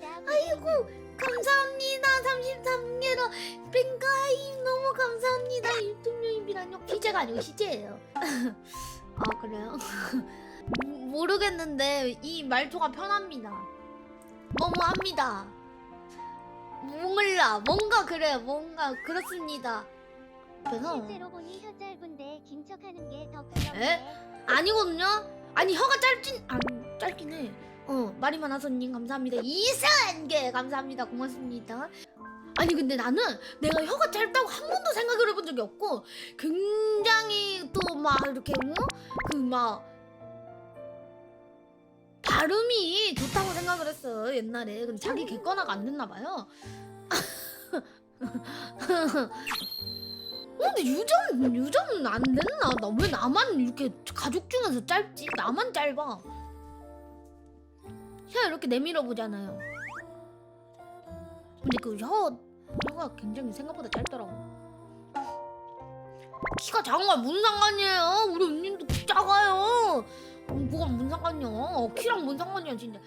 아이고 감사합니다. 33개로 뱅가임 너무 감사합니다. 유튜브 유입이란요 희재가 아니고 희재예요. 아 그래요? 모르겠는데 이 말투가 편합니다. 뭐뭐합니다. 몰라. 뭔가 그래요. 뭔가 그렇습니다. 그래서 실제로 보니 혀 짧은데 긴 척하는 게더 에? 아니거든요. 아니 혀가 짧진 안 짧긴 해. 어 말이 많아서님 감사합니다. 이승한 개 감사합니다. 고맙습니다. 아니 근데 나는 내가 혀가 짧다고 한 번도 생각을 해본 적이 없고 굉장히 또 막 이렇게 뭐그막 발음이 좋다고 생각을 했어 옛날에 근데 자기 객관화가 안 됐나 봐요. 어, 근데 유전 유전은 안 됐나? 나 왜 나만 이렇게 가족 중에서 짧지? 나만 짧아. 혀 이렇게 내밀어 보잖아요. 근데 그 혀 혀가 굉장히 생각보다 짧더라고. 키가 작은 건 무슨 상관이에요? 우리 언니도 키 작아요. 음, 뭐가 무슨 상관이야? 키랑 무슨 상관이야 진짜.